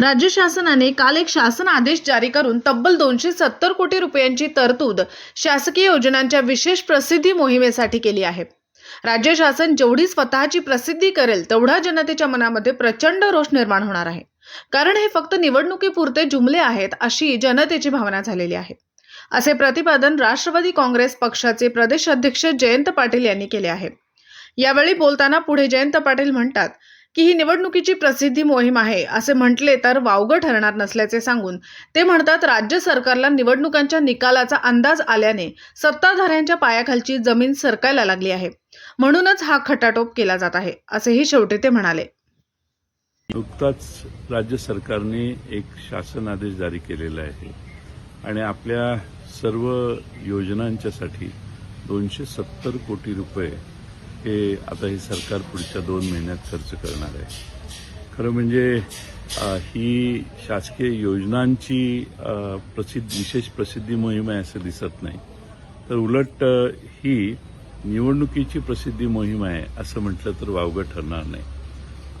राज्य शासनाने काल एक शासन आदेश जारी करून तब्बल दोनशे सत्तर कोटी रुपयांची तरतूद शासकीय योजनांच्या विशेष प्रसिद्धी मोहिमेसाठी केली आहे. राज्य शासन जेवढी स्वतःची प्रसिद्धी करेल तेवढा जनतेच्या मनामध्ये प्रचंड रोष निर्माण होणार आहे. कारण हे फक्त निवडणुकीपुरते जुमले आहेत अशी जनतेची भावना झालेली आहे. असे प्रतिपादन राष्ट्रवादी काँग्रेस पक्षाचे प्रदेश अध्यक्ष जयंत पाटील यांनी केले आहे. यावेळी बोलताना पुढे जयंत पाटील म्हणतात की ही निवडणुकीची प्रसिद्धी मोहीम आहे असे म्हटले तर वावगं ठरणार नसल्याचे सांगून ते म्हणतात राज्य सरकारला निवडणुकांच्या निकालाचा अंदाज आल्याने सत्ताधाऱ्यांच्या पायाखालची जमीन सरकायला लागली आहे. म्हणूनच हा खटाटोप केला जात आहे असेही शेवटी ते म्हणाले. नुकताच राज्य सरकारने एक शासन आदेश जारी केलेला आहे आणि आपल्या सर्व योजनांच्यासाठी दोनशे सत्तर कोटी रुपये हे आता हे सरकार पुढच्या दोन महिन्यात खर्च करणार आहे. खरं म्हणजे ही शासकीय योजनांची प्रसिद्ध विशेष प्रसिद्धी मोहीम आहे असं दिसत नाही. तर उलट ही निवडणुकीची प्रसिद्धी मोहीम आहे असं म्हटलं तर वावगं ठरणार नाही.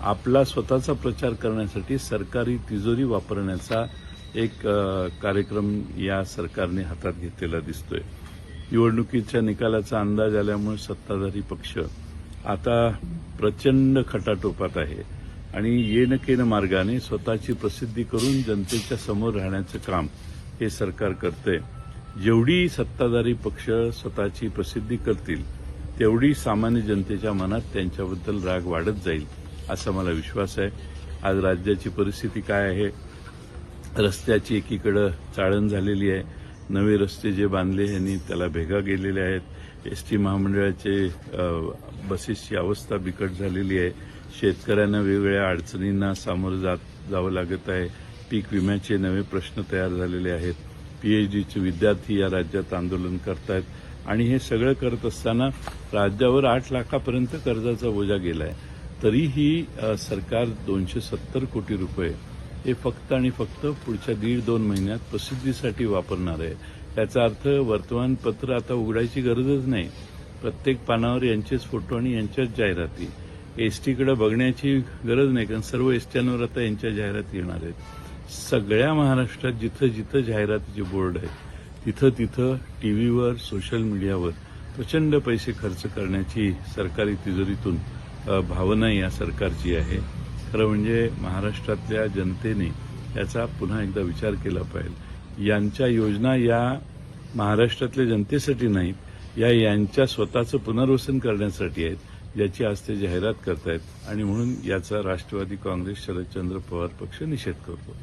आपला स्वतःचा प्रचार करण्यासाठी सरकारी तिजोरी वापरण्याचा एक कार्यक्रम या सरकारने हातात घेतलेला दिसतोय. निवडणुकीच्या निकालाचा अंदाज आल्यामुळे सत्ताधारी पक्ष आता प्रचंड खटाटोपात आहे आणि येन केन मार्गाने स्वतःची प्रसिद्धी करून जनतेच्या समोर राहण्याचं काम हे सरकार करतंय. जेवढी सत्ताधारी पक्ष स्वतःची प्रसिद्धी करतील तेवढी सामान्य जनतेच्या मनात त्यांच्याबद्दल राग वाढत जाईल असा मला विश्वास आहे. आज राज्याची परिस्थिती काय आहे? रस्त्याची एकीकडं चाळण झालेली आहे. नवे रस्ते जे बांधले यांनी त्याला भेगा गेलेल्या आहेत. एस टी महामंडळाचे बसेसची अवस्था बिकट झालेली आहे. शेतकऱ्यांना वेगवेगळ्या अडचणींना सामोरं जात जावं लागत आहे. पीक विम्याचे नवे प्रश्न तयार झालेले आहेत. पीएचडीचे विद्यार्थी या राज्यात आंदोलन करतायत. आणि हे सगळं करत असताना राज्यावर आठ लाखापर्यंत कर्जाचा बोजा आहे तरीही सरकार दोनशे सत्तर कोटी रुपये हे फक्त आणि फक्त पुढच्या दीड दोन महिन्यात प्रसिद्धीसाठी वापरणार आहे. याचा अर्थ वर्तमानपत्र आता उघडायची गरजच नाही. प्रत्येक पानावर यांचेच फोटो आणि यांच्याच जाहिराती. एसटीकडे बघण्याची गरज नाही कारण सर्व एसट्यांवर आता यांच्या जाहिराती येणार आहेत. सगळ्या महाराष्ट्रात जिथं जिथं जाहिरातीचे बोर्ड आहेत तिथं तिथं टीव्हीवर सोशल मीडियावर प्रचंड पैसे खर्च करण्याची सरकारी तिजोरीतून भावना या सरकारची आहे. खरं म्हणजे महाराष्ट्रातल्या जनतेने याचा पुन्हा एकदा विचार केला पाहिजे. यांच्या योजना या महाराष्ट्रातल्या जनतेसाठी नाहीत या यांच्या स्वतःचं पुनर्वसन करण्यासाठी आहेत याची आज ते जाहिरात करतायत. आणि म्हणून याचा राष्ट्रवादी काँग्रेस शरदचंद्र पवार पक्ष निषेध करतो.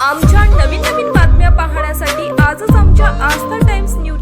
आमच्या नवीन नवीन बातम्या पाहण्यासाठी आजच आमच्या आस्था टाइम्स न्यूज